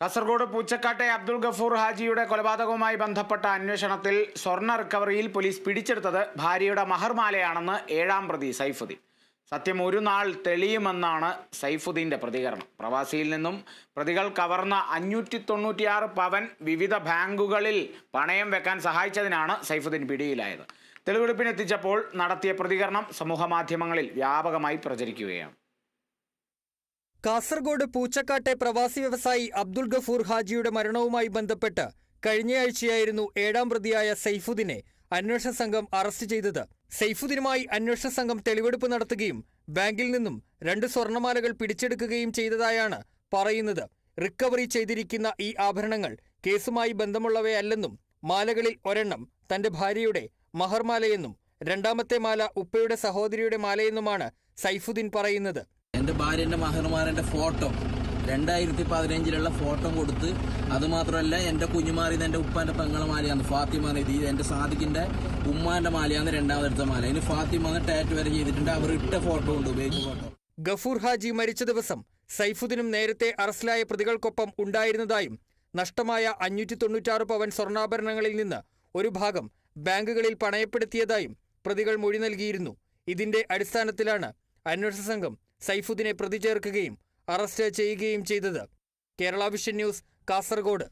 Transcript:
കാസർഗോഡ് പൂച്ചക്കാട്ടെ അബ്ദുൾ ഗഫൂർ ഹാജിയുടെ കൊലപാതകവുമായി ബന്ധപ്പെട്ട അന്വേഷണത്തിൽ സ്വർണ റിക്കവറിയിൽ പോലീസ് പിടിച്ചെടുത്തത് ഭാര്യയുടെ മഹർമാലയാണെന്ന് ഏഴാം പ്രതി സൈഫുദ്ദീൻ. സത്യം ഒരു നാൾ തെളിയുമെന്നാണ് സൈഫുദ്ദീന്റെ പ്രതികരണം. പ്രവാസിയിൽ നിന്നും പ്രതികൾ കവർന്ന അഞ്ഞൂറ്റി തൊണ്ണൂറ്റിയാറ് പവൻ വിവിധ ബാങ്കുകളിൽ പണയം വെക്കാൻ സഹായിച്ചതിനാണ് സൈഫുദ്ദീൻ പിടിയിലായത്. തെളിവെടുപ്പിനെത്തിച്ചപ്പോൾ നടത്തിയ പ്രതികരണം സമൂഹമാധ്യമങ്ങളിൽ വ്യാപകമായി പ്രചരിക്കുകയാണ്. കാസർഗോഡ് പൂച്ചക്കാട്ടെ പ്രവാസി വ്യവസായി അബ്ദുൾ ഗഫൂർ ഹാജിയുടെ മരണവുമായി ബന്ധപ്പെട്ട് കഴിഞ്ഞയാഴ്ചയായിരുന്നു ഏഴാം പ്രതിയായ സൈഫുദ്ദീനെ അന്വേഷണ സംഘം അറസ്റ്റ് ചെയ്തത്. സൈഫുദ്ദീനുമായി അന്വേഷണ സംഘം തെളിവെടുപ്പ് നടത്തുകയും ബാങ്കിൽ നിന്നും രണ്ട് സ്വർണമാലകൾ പിടിച്ചെടുക്കുകയും ചെയ്തതായാണ് പറയുന്നത്. റിക്കവറി ചെയ്തിരിക്കുന്ന ഈ ആഭരണങ്ങൾ കേസുമായി ബന്ധമുള്ളവയല്ലെന്നും മാലകളിൽ ഒരെണ്ണം തന്റെ ഭാര്യയുടെ മഹർമാലയെന്നും രണ്ടാമത്തെ മാല ഉപ്പയുടെ സഹോദരിയുടെ മാലയെന്നുമാണ് സൈഫുദ്ദീൻ പറയുന്നത്. എന്റെ ഭാര്യന്റെ മഹർമാരന്റെ ഫോട്ടോ രണ്ടായിരത്തി പതിനഞ്ചിലുള്ള ഫോട്ടോ കൊടുത്ത് അതുമാത്രമല്ല എന്റെ കുഞ്ഞുമാറിയത് എന്റെ ഉപ്പാന്റെ പെങ്ങളെ മാലയാണ് ഫാത്തിമ ഇത് എന്റെ സാദിഖിന്റെ ഉമ്മാന്റെ മാലയാണ് രണ്ടാമതെടുത്ത മാല. ഇനി ഫാത്തിമ ടാറ്റ് വരെ ചെയ്തിട്ടുണ്ട്. അവർ ഇട്ട ഫോട്ടോ ഉണ്ട് ഉപയോഗിച്ച ഫോട്ടോ. ഗഫൂർ ഹാജി മരിച്ച ദിവസം സൈഫുദ്ദീനും നേരത്തെ അറസ്റ്റിലായ പ്രതികൾക്കൊപ്പം ഉണ്ടായിരുന്നതായും നഷ്ടമായ അഞ്ഞൂറ്റി തൊണ്ണൂറ്റാറ് പവൻ സ്വർണാഭരണങ്ങളിൽ നിന്ന് ഒരു ഭാഗം ബാങ്കുകളിൽ പണയപ്പെടുത്തിയതായും പ്രതികൾ മൊഴി നൽകിയിരുന്നു. ഇതിന്റെ അടിസ്ഥാനത്തിലാണ് അന്വേഷണ സംഘം സൈഫുദ്ദീനെ പ്രതി ചേർക്കുകയും അറസ്റ്റ് ചെയ്യുകയും ചെയ്തത്. Kerala vision news Kasaragod.